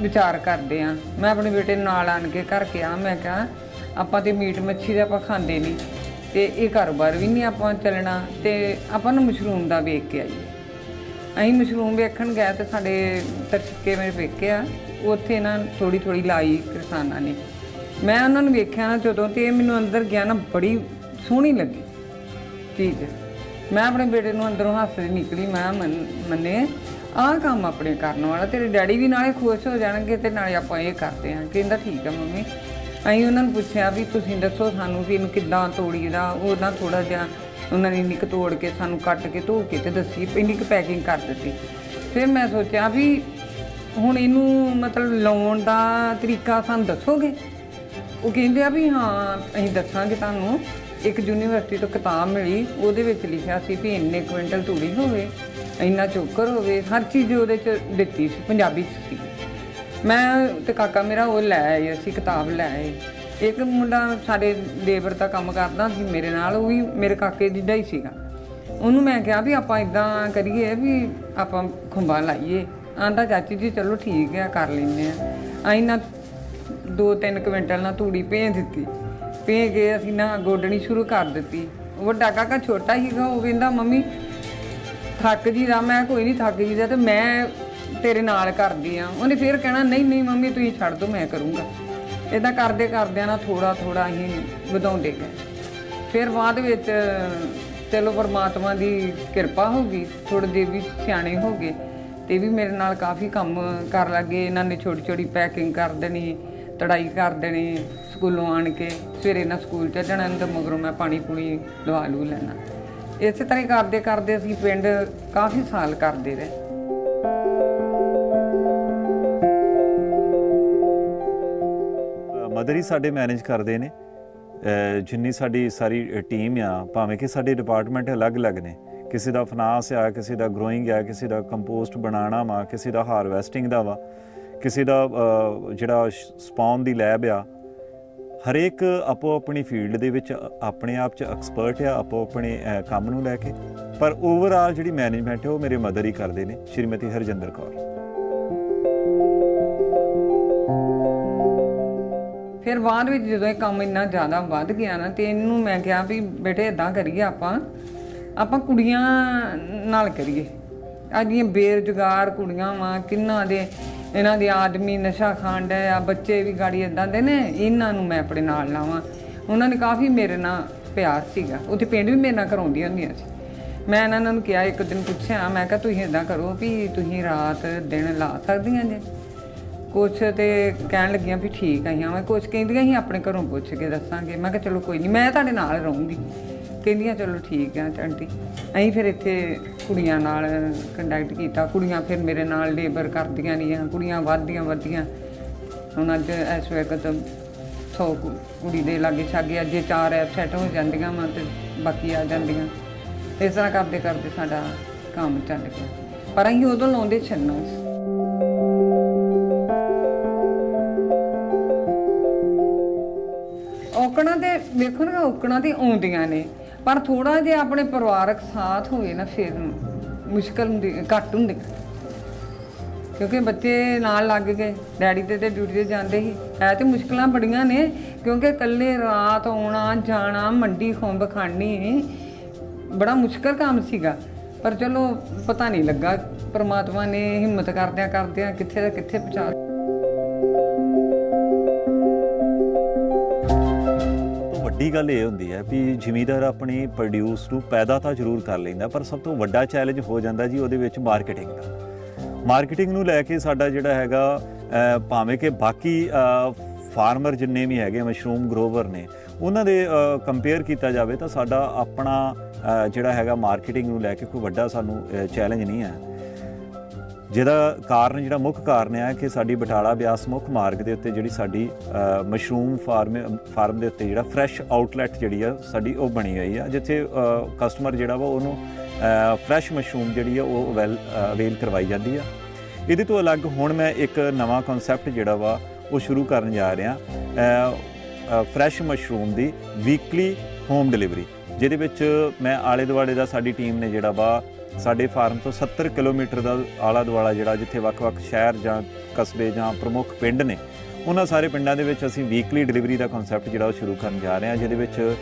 ਵਿਚਾਰ ਕਰਦੇ ਆ। ਮੈਂ ਆਪਣੇ ਬੇਟੇ ਨੂੰ ਨਾਲ ਆਣ ਕੇ ਘਰ ਕਿਹਾ ਮੈਂ ਕਿਹਾ ਆਪਾਂ ਤੇ ਮੀਟ ਮੱਛੀ ਦਾ ਆਪਾਂ ਖਾਂਦੇ ਨਹੀਂ ਤੇ ਇਹ ਕਾਰੋਬਾਰ ਵੀ ਨਹੀਂ ਆਪਾਂ ਚੱਲਣਾ ਤੇ ਆਪਾਂ ਨੂੰ ਮਸ਼ਰੂਮ ਦਾ ਵੇਖ ਕੇ ਆਈਏ। ਅਸੀਂ ਮਸ਼ਰੂਮ ਵੇਖਣ ਗਏ ਤੇ ਸਾਡੇ ਤਰਛਕੇ ਮੇਰੇ ਵੇਖੇ ਆ ਉੱਥੇ ਨਾ ਥੋੜੀ ਥੋੜੀ ਲਾਈ ਕਿਸਾਨਾਂ ਨੇ। ਮੈਂ ਉਹਨਾਂ ਨੂੰ ਵੇਖਿਆ ਨਾ ਜਦੋਂ ਤੇ ਇਹ ਮੈਨੂੰ ਅੰਦਰ ਗਿਆ ਨਾ ਬੜੀ ਸੋਹਣੀ ਲੱਗੀ ਚੀਜ਼। ਮੈਂ ਆਪਣੇ ਬੇਟੇ ਨੂੰ ਅੰਦਰੋਂ ਹੱਸਦੀ ਨਿਕਲੀ ਮੈਂ ਕਿਹਾ, ਮੰਨੇ ਆਹ ਕੰਮ ਆਪਣੇ ਕਰਨ ਵਾਲਾ, ਤੇਰੇ ਡੈਡੀ ਵੀ ਨਾਲੇ ਖੁਸ਼ ਹੋ ਜਾਣਗੇ ਤੇ ਨਾਲੇ ਆਪਾਂ ਇਹ ਕਰਦੇ ਹਾਂ। ਕਹਿੰਦਾ ਠੀਕ ਆ ਮੰਮੀ। ਅਸੀਂ ਉਹਨਾਂ ਨੂੰ ਪੁੱਛਿਆ ਵੀ ਤੁਸੀਂ ਦੱਸੋ ਸਾਨੂੰ ਵੀ ਇਹਨੂੰ ਕਿੱਦਾਂ ਤੋੜੀਦਾ, ਉਹ ਨਾ ਥੋੜਾ ਜਿਹਾ ਉਹਨਾਂ ਨੇ ਨਿੱਕ ਤੋੜ ਕੇ ਸਾਨੂੰ ਕੱਟ ਕੇ ਧੋ ਕੇ ਤੇ ਦੱਸੀ, ਇੰਨੀ ਕੁ ਪੈਕਿੰਗ ਕਰ ਦਿੱਤੀ। ਫਿਰ ਮੈਂ ਸੋਚਿਆ ਵੀ ਹੁਣ ਇਹਨੂੰ ਮਤਲਬ ਲਾਉਣ ਦਾ ਤਰੀਕਾ ਸਾਨੂੰ ਦੱਸੋਗੇ? ਉਹ ਕਹਿੰਦੇ ਆ ਵੀ ਹਾਂ, ਅਸੀਂ ਦੱਸਾਂਗੇ ਤੁਹਾਨੂੰ। ਇੱਕ ਯੂਨੀਵਰਸਿਟੀ ਤੋਂ ਕਿਤਾਬ ਮਿਲੀ, ਉਹਦੇ ਵਿੱਚ ਲਿਖਿਆ ਸੀ ਵੀ ਇੰਨੇ ਕੁਇੰਟਲ ਤੂੜੀ ਹੋਵੇ, ਇੰਨਾ ਚੋਕਰ ਹੋਵੇ, ਹਰ ਚੀਜ਼ ਉਹਦੇ ਚ ਦਿੱਤੀ ਸੀ, ਪੰਜਾਬੀ ਚ ਸੀ। ਮੈਂ ਤੇ ਕਾਕਾ ਮੇਰਾ ਉਹ ਲੈ ਆਏ, ਅਸੀਂ ਕਿਤਾਬ ਲੈ ਆਏ। ਇੱਕ ਮੁੰਡਾ ਸਾਡੇ ਲੇਬਰ ਦਾ ਕੰਮ ਕਰਦਾ ਸੀ, ਮੇਰੇ ਨਾਲ ਉਹ ਵੀ ਮੇਰੇ ਕਾਕੇ ਜਿੱਡਾ ਹੀ ਸੀਗਾ। ਉਹਨੂੰ ਮੈਂ ਕਿਹਾ ਵੀ ਆਪਾਂ ਇਦਾਂ ਕਰੀਏ ਵੀ ਆਪਾਂ ਖੁੰਬਾਂ ਲਾਈਏ। ਆਂਦਾ ਚਾਚੀ ਜੀ, ਚਲੋ ਠੀਕ ਹੈ ਕਰ ਲੈਂਦੇ ਆ। ਅਸੀਂ ਨਾ ਦੋ ਤਿੰਨ ਕੁਇੰਟਲ ਨਾਲ ਤੂੜੀ ਭੇਜ ਦਿੱਤੀ। ਭੇਜ ਕੇ ਅਸੀਂ ਨਾ ਗੋਡਣੀ ਸ਼ੁਰੂ ਕਰ ਦਿੱਤੀ। ਵੱਡਾ ਕਾਕਾ ਛੋਟਾ ਸੀਗਾ, ਉਹ ਕਹਿੰਦਾ, ਮੰਮੀ, ਥੱਕ ਜੀ ਦਾ, ਮੈਂ ਕੋਈ ਨਹੀਂ ਥੱਕ ਜੀਦਾ ਤੇ ਮੈਂ ਤੇਰੇ ਨਾਲ ਕਰਦੀ ਆ। ਉਹਨੇ ਫਿਰ ਕਹਿਣਾ, ਨਹੀਂ ਨਹੀਂ ਮੰਮੀ, ਤੁਸੀਂ ਛੱਡ ਦੋ, ਮੈਂ ਕਰੂੰਗਾ। ਇਦਾਂ ਕਰਦੇ ਕਰਦਿਆਂ ਨਾ ਥੋੜਾ ਥੋੜਾ ਅਸੀਂ ਵਧਾਉਂਦੇ ਗਏ। ਫਿਰ ਬਾਅਦ ਵਿੱਚ, ਚਲੋ, ਪਰਮਾਤਮਾ ਦੀ ਕਿਰਪਾ ਹੋ ਗਈ ਥੋੜੇ ਦੇ ਵੀ ਸਿਆਣੇ ਹੋ ਗਏ ਤੇ ਵੀ ਮੇਰੇ ਨਾਲ ਕਾਫੀ ਕੰਮ ਕਰ ਲੱਗੇ। ਇਹਨਾਂ ਨੇ ਛੋਟੀ ਛੋਟੀ ਪੈਕਿੰਗ ਕਰ ਦੇਣੀ ਤੜਾਈ ਕਰ ਦੇਣੀ ਸਕੂਲੋਂ ਆਣ ਕੇ, ਸਵੇਰੇ ਨਾ ਸਕੂਲ ਚ ਜਾਣਾ ਤੇ ਮਗਰੋਂ ਮੈਂ ਪਾਣੀ ਪੂਣੀ ਦਵਾ ਲੂ ਲੈਣਾ। ਇਸੇ ਤਰ੍ਹਾਂ ਕਰਦੇ ਕਰਦੇ ਅਸੀਂ ਪਿੰਡ ਕਾਫੀ ਸਾਲ ਕਰਦੇ ਰਹੇ। ਮਦਰ ਹੀ ਸਾਡੇ ਮੈਨੇਜ ਕਰਦੇ ਨੇ। ਜਿੰਨੀ ਸਾਡੀ ਸਾਰੀ ਟੀਮ ਆ, ਭਾਵੇਂ ਕਿ ਸਾਡੇ ਡਿਪਾਰਟਮੈਂਟ ਅਲੱਗ-ਅਲੱਗ ਨੇ। ਕਿਸੇ ਦਾ ਫਾਈਨਾਂਸ ਆ, ਕਿਸੇ ਦਾ ਗਰੋਇੰਗ ਆ, ਕਿਸੇ ਦਾ ਕੰਪੋਸਟ ਬਣਾਉਣਾ ਵਾ, ਕਿਸੇ ਦਾ ਹਾਰਵੈਸਟਿੰਗ ਦਾ ਵਾ। ਕਿਸੇ ਦਾ ਜਿਹੜਾ ਸਪਾਉਨ ਦੀ ਲੈਬ ਆ, ਹਰੇਕ ਆਪੋ ਆਪਣੀ ਫੀਲਡ ਦੇ ਵਿੱਚ ਆਪਣੇ ਆਪ ਚ ਐਕਸਪਰਟ ਆ, ਆਪੋ ਆਪਣੇ ਕੰਮ ਨੂੰ ਲੈ ਕੇ। ਪਰ ਓਵਰਆਲ ਜਿਹੜੀ ਮੈਨੇਜਮੈਂਟ ਹੈ ਉਹ ਮੇਰੇ ਮਦਰ ਹੀ ਕਰਦੇ ਨੇ, ਸ਼੍ਰੀਮਤੀ ਹਰਜਿੰਦਰ ਕੌਰ। ਫਿਰ ਬਾਅਦ ਵਿੱਚ ਜਦੋਂ ਇਹ ਕੰਮ ਇੰਨਾ ਜ਼ਿਆਦਾ ਵੱਧ ਗਿਆ ਨਾ, ਤੇ ਇਹਨੂੰ ਮੈਂ ਕਿਹਾ ਵੀ ਬੇਟੇ ਇਦਾਂ ਕਰੀਏ ਆਪਾਂ ਆਪਾਂ ਕੁੜੀਆਂ ਨਾਲ ਕਰੀਏ। ਅੱਜ ਦੀਆਂ ਬੇਰੁਜ਼ਗਾਰ ਕੁੜੀਆਂ ਵਾਂ, ਕਿੰਨਾ ਦੇ ਇਹਨਾਂ ਦੇ ਆਦਮੀ ਨਸ਼ਾ ਖਾਣ ਡਏ ਆ ਬੱਚੇ ਵੀ ਗਾੜੀ ਇਦਾਂ ਦੇ ਨੇ, ਇਹਨਾਂ ਨੂੰ ਮੈਂ ਆਪਣੇ ਨਾਲ ਲਾਵਾਂ। ਉਹਨਾਂ ਨੇ ਕਾਫੀ ਮੇਰੇ ਨਾਲ ਪਿਆਰ ਸੀਗਾ। ਉੱਥੇ ਪਿੰਡ ਵੀ ਮੇਰੇ ਨਾਲ ਕਰਾਉਂਦੀਆਂ ਹੁੰਦੀਆਂ ਸੀ। ਮੈਂ ਇਹਨਾਂ ਨੂੰ ਕਿਹਾ, ਇੱਕ ਦਿਨ ਪੁੱਛਿਆ, ਮੈਂ ਕਿਹਾ, ਤੁਸੀਂ ਇਦਾਂ ਕਰੋ ਵੀ ਤੁਸੀਂ ਰਾਤ ਦਿਨ ਲਾ ਸਕਦੀਆਂ ਜੇ। ਕੁਛ ਤੇ ਕਹਿਣ ਲੱਗੀਆਂ ਵੀ ਠੀਕ ਆਈਆਂ ਮੈਂ ਕੁਛ ਕਹਿੰਦੀਆਂ ਸੀ, ਆਪਣੇ ਘਰੋਂ ਪੁੱਛ ਕੇ ਦੱਸਾਂਗੇ। ਮੈਂ ਕਿਹਾ, ਚਲੋ ਕੋਈ ਨਹੀਂ, ਮੈਂ ਤੁਹਾਡੇ ਨਾਲ ਰਹੂੰਗੀ। ਕਹਿੰਦੀਆਂ, ਚਲੋ ਠੀਕ ਆ ਆਂਟੀ। ਅਸੀਂ ਫਿਰ ਇੱਥੇ ਕੁੜੀਆਂ ਨਾਲ ਕੰਟੈਕਟ ਕੀਤਾ। ਕੁੜੀਆਂ ਫਿਰ ਮੇਰੇ ਨਾਲ ਲੇਬਰ ਕਰਦੀਆਂ ਰਹੀਆਂ, ਕੁੜੀਆਂ ਵੱਧਦੀਆਂ ਵੱਧਦੀਆਂ। ਹੁਣ ਅੱਜ ਇਸ ਵਕਤ 100 ਕੁੜੀ ਦੇ ਲਾਗੇ ਛਾਗੇ ਅੱਜ ਇਹ ਚਾਰ ਐਪ ਸੈੱਟ ਹੋ ਜਾਂਦੀਆਂ ਵਾ ਤੇ ਬਾਕੀ ਆ ਜਾਂਦੀਆਂ। ਇਸ ਤਰ੍ਹਾਂ ਕਰਦੇ ਕਰਦੇ ਸਾਡਾ ਕੰਮ ਚੱਲ ਗਿਆ ਪਰ ਅਸੀਂ ਉਦੋਂ ਲਾਉਂਦੇ ਛੱਡਣਾ ਔਕੜਾਂ ਤੇ ਵੇਖੋ ਨਾ, ਔਕੜਾਂ ਤੇ ਆਉਂਦੀਆਂ ਨੇ। ਪਰ ਥੋੜਾ ਜਿਹਾ ਆਪਣੇ ਪਰਿਵਾਰਕ ਸਾਥ ਹੋਵੇ ਨਾ ਫਿਰ ਮੁਸ਼ਕਲ ਹੁੰਦੀ, ਘੱਟ ਹੁੰਦੀ। ਕਿਉਂਕਿ ਬੱਚੇ ਨਾਲ ਲੱਗ ਗਏ, ਡੈਡੀ ਤੇ ਤੇ ਡਿਊਟੀ ਤੇ ਜਾਂਦੇ ਸੀ। ਹੈ ਤੇ ਮੁਸ਼ਕਲਾਂ ਬੜੀਆਂ ਨੇ, ਕਿਉਂਕਿ ਇਕੱਲੇ ਰਾਤ ਆਉਣਾ, ਜਾਣਾ, ਮੰਡੀ ਖੁੰਬ ਖਾਣੀ ਬੜਾ ਮੁਸ਼ਕਲ ਕੰਮ ਸੀਗਾ। ਪਰ ਚਲੋ, ਪਤਾ ਨਹੀਂ ਲੱਗਾ, ਪ੍ਰਮਾਤਮਾ ਨੇ ਹਿੰਮਤ ਕਰਦਿਆਂ ਕਰਦਿਆਂ ਕਿੱਥੇ ਦਾ ਕਿੱਥੇ ਪਹੁੰਚਾ ਵੱਡੀ ਗੱਲ ਇਹ ਹੁੰਦੀ ਹੈ ਵੀ ਜ਼ਿਮੀਦਾਰ ਆਪਣੀ ਪ੍ਰੋਡਿਊਸ ਨੂੰ ਪੈਦਾ ਤਾਂ ਜ਼ਰੂਰ ਕਰ ਲੈਂਦਾ, ਪਰ ਸਭ ਤੋਂ ਵੱਡਾ ਚੈਲੰਜ ਹੋ ਜਾਂਦਾ ਜੀ ਉਹਦੇ ਵਿੱਚ ਮਾਰਕੀਟਿੰਗ ਦਾ। ਮਾਰਕੀਟਿੰਗ ਨੂੰ ਲੈ ਕੇ ਸਾਡਾ ਜਿਹੜਾ ਹੈਗਾ ਭਾਵੇਂ ਕਿ ਬਾਕੀ ਫਾਰਮਰ ਜਿੰਨੇ ਵੀ ਹੈਗੇ ਮਸ਼ਰੂਮ ਗਰੋਵਰ ਨੇ, ਉਹਨਾਂ ਦੇ ਕੰਪੇਅਰ ਕੀਤਾ ਜਾਵੇ ਤਾਂ ਸਾਡਾ ਆਪਣਾ ਜਿਹੜਾ ਹੈਗਾ ਮਾਰਕੀਟਿੰਗ ਨੂੰ ਲੈ ਕੇ ਕੋਈ ਵੱਡਾ ਸਾਨੂੰ ਚੈਲੰਜ ਨਹੀਂ ਹੈ। ਜਿਹਦਾ ਕਾਰਨ, ਜਿਹੜਾ ਮੁੱਖ ਕਾਰਨ ਹੈ ਕਿ ਸਾਡੀ ਬਟਾਲਾ ਬਿਆਸ ਮੁੱਖ ਮਾਰਗ ਦੇ ਉੱਤੇ ਜਿਹੜੀ ਸਾਡੀ ਮਸ਼ਰੂਮ ਫਾਰਮ ਫਾਰਮ ਦੇ ਉੱਤੇ ਜਿਹੜਾ ਫਰੈਸ਼ ਆਊਟਲੈਟ ਜਿਹੜੀ ਆ, ਸਾਡੀ ਉਹ ਬਣੀ ਹੋਈ ਆ, ਜਿੱਥੇ ਕਸਟਮਰ ਜਿਹੜਾ ਵਾ ਉਹਨੂੰ ਫਰੈਸ਼ ਮਸ਼ਰੂਮ ਜਿਹੜੀ ਆ, ਉਹ ਅਵੇਲ ਅਵੇਲ ਕਰਵਾਈ ਜਾਂਦੀ ਆ। ਇਹਦੇ ਤੋਂ ਅਲੱਗ ਹੁਣ ਮੈਂ ਇੱਕ ਨਵਾਂ ਕਨਸੈਪਟ ਜਿਹੜਾ ਵਾ, ਉਹ ਸ਼ੁਰੂ ਕਰਨ ਜਾ ਰਿਹਾ ਫਰੈਸ਼ ਮਸ਼ਰੂਮ ਦੀ ਵੀਕਲੀ ਹੋਮ ਡਿਲੀਵਰੀ ਜਿਹਦੇ ਵਿੱਚ ਮੈਂ ਆਲੇ ਦੁਆਲੇ ਦਾ ਸਾਡੀ ਟੀਮ ਨੇ ਜਿਹੜਾ ਵਾ ਸਾਡੇ ਫਾਰਮ ਤੋਂ 70 ਕਿਲੋਮੀਟਰ ਦਾ ਆਲਾ ਦੁਆਲਾ ਜਿਹੜਾ ਜਿੱਥੇ ਵੱਖ-ਵੱਖ ਸ਼ਹਿਰ ਜਾਂ ਕਸਬੇ ਜਾਂ ਪ੍ਰਮੁੱਖ ਪਿੰਡ ਨੇ, ਉਹਨਾਂ ਸਾਰੇ ਪਿੰਡਾਂ ਦੇ ਵਿੱਚ ਅਸੀਂ ਵੀਕਲੀ ਡਿਲੀਵਰੀ ਦਾ ਕਨਸੈਪਟ ਜਿਹੜਾ ਉਹ ਸ਼ੁਰੂ ਕਰਨ ਜਾ ਰਹੇ ਹਾਂ, ਜਿਹਦੇ ਵਿੱਚ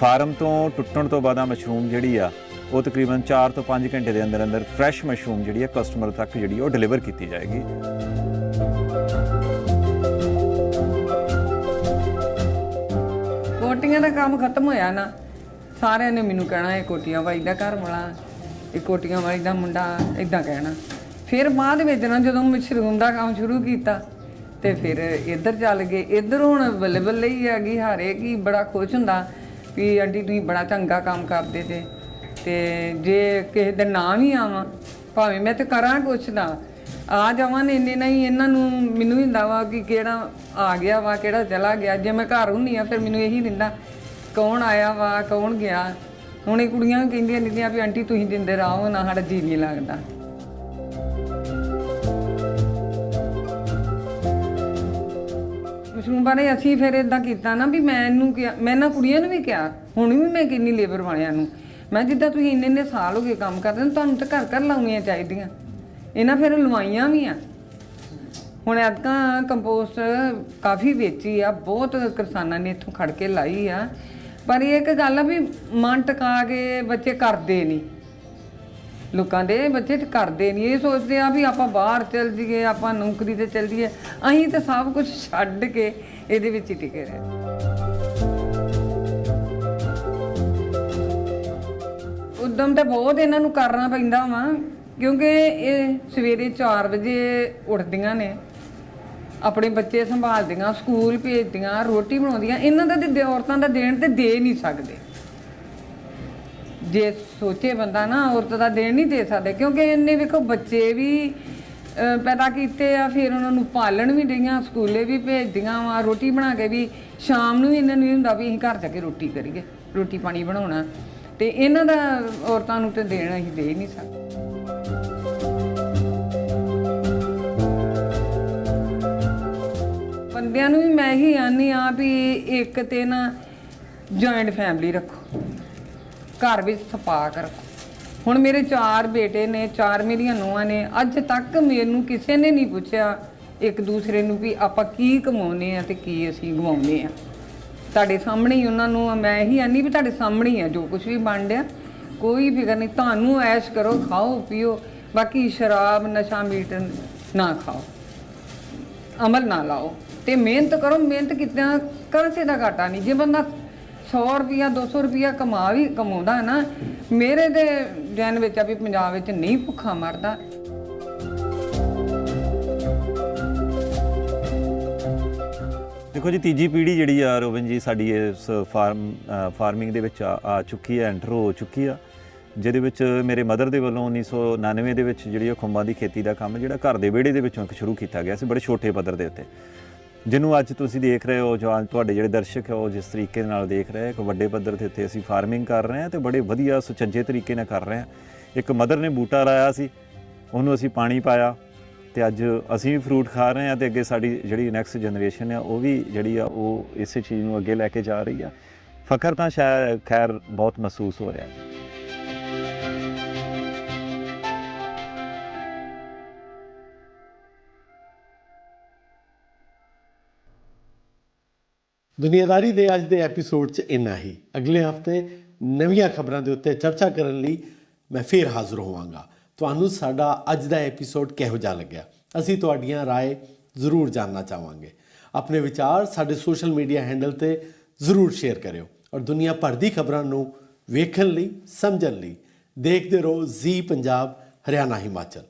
ਫਾਰਮ ਤੋਂ ਟੁੱਟਣ ਤੋਂ ਬਾਅਦ ਆ ਮਸ਼ਰੂਮ ਜਿਹੜੀ ਆ, ਉਹ ਤਕਰੀਬਨ 4 ਤੋਂ 5 ਘੰਟੇ ਦੇ ਅੰਦਰ ਅੰਦਰ ਫਰੈਸ਼ ਮਸ਼ਰੂਮ ਜਿਹੜੀ ਆ ਕਸਟਮਰ ਤੱਕ ਜਿਹੜੀ ਉਹ ਡਿਲੀਵਰ ਕੀਤੀ ਜਾਏਗੀ। ਕੋਟੀਆਂ ਦਾ ਕੰਮ ਖਤਮ ਹੋਇਆ ਨਾ, ਸਾਰਿਆਂ ਨੇ ਮੈਨੂੰ ਕਹਿਣਾ ਇਹ ਕੋਟੀਆਂ ਵਾਲੀ ਦਾ ਘਰ ਵਾਲਾ ਇਹ ਕੋਟੀਆਂ ਵਾਲੀ ਦਾ ਮੁੰਡਾ ਇਦਾਂ ਕਹਿਣਾ। ਫਿਰ ਬਾਅਦ ਵਿੱਚ ਨਾ ਜਦੋਂ ਮਸ਼ਰੂਮ ਦਾ ਕੰਮ ਸ਼ੁਰੂ ਕੀਤਾ, ਤੇ ਫਿਰ ਇੱਧਰ ਚੱਲ ਗਏ। ਇੱਧਰ ਹੁਣ ਬੱਲੇ ਬੱਲੇ ਹੀ ਆ ਗਈ, ਹਾਰੇ ਕੀ ਬੜਾ ਖੁਸ਼ ਹੁੰਦਾ ਵੀ ਆਂਟੀ ਤੁਸੀਂ ਬੜਾ ਚੰਗਾ ਕੰਮ ਕਰਦੇ ਤੇ ਤੇ ਜੇ ਕਿਸੇ ਦਿਨ ਨਾ ਵੀ ਆਵਾਂ, ਭਾਵੇਂ ਮੈਂ ਤੇ ਕਰਾਂ ਕੁਛ ਨਾ, ਆ ਜਾਵਾਂ ਨੇ ਇੰਨੇ ਨਹੀਂ, ਇਹਨਾਂ ਨੂੰ ਮੈਨੂੰ ਹੀ ਹੁੰਦਾ ਵਾ ਕਿ ਕਿਹੜਾ ਆ ਗਿਆ ਵਾ, ਕਿਹੜਾ ਚਲਾ ਗਿਆ। ਜੇ ਮੈਂ ਘਰ ਹੁੰਨੀ ਆ, ਫਿਰ ਮੈਨੂੰ ਇਹੀ ਦਿੰਦਾ, ਕੌਣ ਆਇਆ ਵਾ, ਕੌਣ ਗਿਆ। ਹੁਣ ਇਹ ਕੁੜੀਆਂ ਵੀ ਕਹਿੰਦੀਆਂ ਨਿੰਦੀਆਂ ਵੀ ਆਂਟੀ ਤੁਸੀਂ ਦਿੰਦੇ ਰਹੋ, ਨਾ ਸਾਡਾ ਜੀ ਨਹੀਂ ਲੱਗਦਾ। ਮਸ਼ਰੂਮ ਬਾਰੇ ਅਸੀਂ ਫਿਰ ਇਦਾਂ ਕੀਤਾ ਨਾ ਵੀ ਮੈਂ ਇਹਨੂੰ ਕਿਹਾ, ਮੈਂ ਨਾ ਕੁੜੀਆਂ ਨੂੰ ਵੀ ਕਿਹਾ, ਹੁਣ ਵੀ ਮੈਂ ਕਿੰਨੀ ਲੇਬਰ ਵਾਲਿਆਂ ਨੂੰ, ਮੈਂ ਜਿੱਦਾਂ ਤੁਸੀਂ ਇੰਨੇ ਇੰਨੇ ਸਾਲ ਹੋ ਗਏ ਕੰਮ ਕਰਦੇ ਨੂੰ ਤੁਹਾਨੂੰ ਤਾਂ ਘਰ ਘਰ ਲਾਉਣੀਆਂ ਚਾਹੀਦੀਆਂ। ਇਹਨਾਂ ਫਿਰ ਲਵਾਈਆਂ ਵੀ ਆ। ਹੁਣ ਐਤਕਾਂ ਕੰਪੋਸਟ ਕਾਫੀ ਵੇਚੀ ਆ, ਬਹੁਤ ਕਿਸਾਨਾਂ ਨੇ ਇੱਥੋਂ ਖੜ ਕੇ ਲਾਈ ਆ। ਪਰ ਇਹ ਇੱਕ ਗੱਲ ਆ ਵੀ ਮਨ ਟਕਾ ਕੇ ਬੱਚੇ ਕਰਦੇ ਨਹੀਂ ਲੋਕਾਂ ਦੇ ਬੱਚੇ ਕਰਦੇ ਨਹੀਂ ਇਹ ਸੋਚਦੇ ਆ ਵੀ ਆਪਾਂ ਬਾਹਰ ਚੱਲ ਜੀਏ ਆਪਾਂ ਨੌਕਰੀ ਤੇ ਚੱਲ ਜੀਏ ਅਸੀਂ ਤਾਂ ਸਭ ਕੁਝ ਛੱਡ ਕੇ ਇਹਦੇ ਵਿੱਚ ਹੀ ਟਿਕੇ ਰਹੇ। ਉਦਮ ਤਾਂ ਬਹੁਤ ਇਹਨਾਂ ਨੂੰ ਕਰਨਾ ਪੈਂਦਾ ਵਾ, ਕਿਉਂਕਿ ਇਹ ਸਵੇਰੇ 4 ਵਜੇ ਉੱਠਦੀਆਂ ਨੇ। ਆਪਣੇ ਬੱਚੇ ਸੰਭਾਲਦੀਆਂ, ਸਕੂਲ ਭੇਜਦੀਆਂ, ਰੋਟੀ ਬਣਾਉਂਦੀਆਂ, ਇਹਨਾਂ ਦਾ ਤੇ ਔਰਤਾਂ ਦਾ ਦੇਣ ਤੇ ਦੇ ਨਹੀਂ ਸਕਦੇ। ਜੇ ਸੋਚੇ ਬੰਦਾ ਨਾ, ਔਰਤ ਦਾ ਦੇਣ ਨਹੀਂ ਦੇ ਸਕਦੇ, ਕਿਉਂਕਿ ਇਹਨੇ ਵੇਖੋ ਬੱਚੇ ਵੀ ਪੈਦਾ ਕੀਤੇ ਆ, ਫਿਰ ਉਹਨਾਂ ਨੂੰ ਪਾਲਣ ਵੀ ਡਈਆਂ, ਸਕੂਲੇ ਵੀ ਭੇਜਦੀਆਂ ਵਾ, ਰੋਟੀ ਬਣਾ ਕੇ ਵੀ, ਸ਼ਾਮ ਨੂੰ ਵੀ ਇਹਨਾਂ ਨੂੰ ਹੁੰਦਾ ਵੀ ਅਸੀਂ ਘਰ ਜਾ ਕੇ ਰੋਟੀ ਕਰੀਏ, ਰੋਟੀ ਪਾਣੀ ਬਣਾਉਣਾ। ਤੇ ਇਹਨਾਂ ਦਾ ਔਰਤਾਂ ਨੂੰ ਤੇ ਦੇਣ ਅਸੀਂ ਦੇ ਹੀ ਨਹੀਂ ਸਕਦੇ। ਬੰਦਿਆਂ ਨੂੰ ਵੀ ਮੈਂ ਹੀ ਆਨੀ ਆ ਵੀ ਇੱਕ ਤੇ ਨਾ ਜੁਆਇੰਟ ਫੈਮਿਲੀ ਰੱਖੋ। ਘਰ ਵਿੱਚ ਸਪਾਕ ਰੱਖੋ। ਹੁਣ ਮੇਰੇ ਚਾਰ ਬੇਟੇ ਨੇ, ਚਾਰ ਮੇਰੀਆਂ ਨੂੰਹਾਂ ਨੇ, ਅੱਜ ਤੱਕ ਮੈਨੂੰ ਕਿਸੇ ਨੇ ਨਹੀਂ ਪੁੱਛਿਆ ਇੱਕ ਦੂਸਰੇ ਨੂੰ ਵੀ ਆਪਾਂ ਕੀ ਕਮਾਉਨੇ ਆ ਤੇ ਕੀ ਅਸੀਂ ਗਵਾਉਨੇ ਆ। ਤੁਹਾਡੇ ਸਾਹਮਣੇ ਹੀ ਉਹਨਾਂ ਨੂੰ ਮੈਂ ਇਹੀ ਆਨੀ ਵੀ ਤੁਹਾਡੇ ਸਾਹਮਣੇ ਹੀ ਆ, ਜੋ ਕੁਝ ਵੀ ਬਣ ਰਿਹਾ, ਕੋਈ ਫਿਕਰ ਨਹੀਂ, ਤੁਹਾਨੂੰ ਐਸ਼ ਕਰੋ, ਖਾਓ, ਪੀਓ, ਬਾਕੀ ਸ਼ਰਾਬ, ਨਸ਼ਾ ਮੀਟ ਨਾ ਖਾਓ। ਅਮਲ ਨਾ ਲਾਓ। ਤੇ ਮਿਹਨਤ ਕਰੋ, ਮਿਹਨਤ ਕਿਤਨਾ ਕਰਸੇ ਦਾ ਘਾਟਾ ਨਹੀਂ। ਜੇ ਬੰਦਾ 100 ਰੁਪਿਆ 200 ਰੁਪਿਆ ਕਮਾ ਵੀ ਕਮਾਉਂਦਾ ਨਾ, ਮੇਰੇ ਦੇ ਜਨ ਵਿੱਚ ਆ ਵੀ ਪੰਜਾਬ ਵਿੱਚ ਨਹੀਂ ਭੁੱਖਾ ਮਰਦਾ। ਦੇਖੋ ਜੀ, ਤੀਜੀ ਪੀੜ੍ਹੀ ਜਿਹੜੀ ਆ ਰੋਬਨ ਜੀ, ਸਾਡੀ ਇਸ ਫਾਰਮ ਫਾਰਮਿੰਗ ਦੇ ਵਿੱਚ ਆ ਚੁੱਕੀ ਹੈ, ਐਂਟਰ ਹੋ ਚੁੱਕੀ ਆ। ਜਿਹਦੇ ਵਿੱਚ ਮੇਰੇ ਮਦਰ ਦੇ ਵੱਲੋਂ 1999 ਦੇ ਵਿੱਚ ਜਿਹੜੀ ਉਹ ਖੁੰਬਾਂ ਦੀ ਖੇਤੀ ਦਾ ਕੰਮ, ਜਿਹੜਾ ਘਰ ਦੇ ਵਿਹੜੇ ਦੇ ਵਿੱਚੋਂ ਇੱਕ ਸ਼ੁਰੂ ਕੀਤਾ ਗਿਆ ਸੀ, ਬੜੇ ਛੋਟੇ ਪੱਧਰ ਦੇ ਉੱਤੇ। ਜਿਹਨੂੰ ਅੱਜ ਤੁਸੀਂ ਦੇਖ ਰਹੇ ਹੋ, ਜਾਂ ਤੁਹਾਡੇ ਜਿਹੜੇ ਦਰਸ਼ਕ ਹੈ, ਉਹ ਜਿਸ ਤਰੀਕੇ ਦੇ ਨਾਲ ਦੇਖ ਰਹੇ ਇੱਕ ਵੱਡੇ ਪੱਧਰ 'ਤੇ ਉੱਤੇ ਅਸੀਂ ਫਾਰਮਿੰਗ ਕਰ ਰਹੇ ਹਾਂ ਤੇ ਬੜੇ ਵਧੀਆ ਸੁਚੱਜੇ ਤਰੀਕੇ ਨਾਲ ਕਰ ਰਹੇ ਹਾਂ। ਇੱਕ ਮਦਰ ਨੇ ਬੂਟਾ ਲਾਇਆ ਸੀ, ਉਹਨੂੰ ਅਸੀਂ ਪਾਣੀ ਪਾਇਆ ਤੇ ਅੱਜ ਅਸੀਂ ਵੀ ਫਰੂਟ ਖਾ ਰਹੇ ਹਾਂ ਤੇ ਅੱਗੇ ਸਾਡੀ ਜਿਹੜੀ ਨੈਕਸਟ ਜਨਰੇਸ਼ਨ ਆ ਉਹ ਵੀ ਜਿਹੜੀ ਆ, ਉਹ ਇਸੇ ਚੀਜ਼ ਨੂੰ ਅੱਗੇ ਲੈ ਕੇ ਜਾ ਰਹੀ ਆ। ਫਖਰ ਤਾਂ ਸ਼ਾਇਦ ਖੈਰ ਬਹੁਤ ਮਹਿਸੂਸ ਹੋ ਰਿਹਾ। ਹੈ ਦੁਨੀਆਦਾਰੀ ਦੇ ਅੱਜ ਦੇ ਐਪੀਸੋਡ 'ਚ ਇੰਨਾ ਹੀ ਅਗਲੇ ਹਫਤੇ ਨਵੀਆਂ ਖਬਰਾਂ ਦੇ ਉੱਤੇ ਚਰਚਾ ਕਰਨ ਲਈ ਮੈਂ ਫੇਰ ਹਾਜ਼ਰ ਹੋਵਾਂਗਾ ਤੁਹਾਨੂੰ ਸਾਡਾ ਅੱਜ ਦਾ ਐਪੀਸੋਡ ਕਿਹੋ ਜਿਹਾ ਲੱਗਿਆ ਅਸੀਂ ਤੁਹਾਡੀਆਂ رائے ਜ਼ਰੂਰ ਜਾਨਣਾ ਚਾਹਾਂਗੇ ਆਪਣੇ ਵਿਚਾਰ ਸਾਡੇ ਸੋਸ਼ਲ ਮੀਡੀਆ ਹੈਂਡਲ ਤੇ ਜ਼ਰੂਰ ਸ਼ੇਅਰ ਕਰਿਓ ਔਰ ਦੁਨੀਆ ਭਰ ਦੀ ਖਬਰਾਂ ਨੂੰ ਵੇਖਣ ਲਈ ਸਮਝਣ ਲਈ ਦੇਖਦੇ ਰਹੋ ਜ਼ੀ ਪੰਜਾਬ ਹਰਿਆਣਾ ਹਿਮਾਚਲ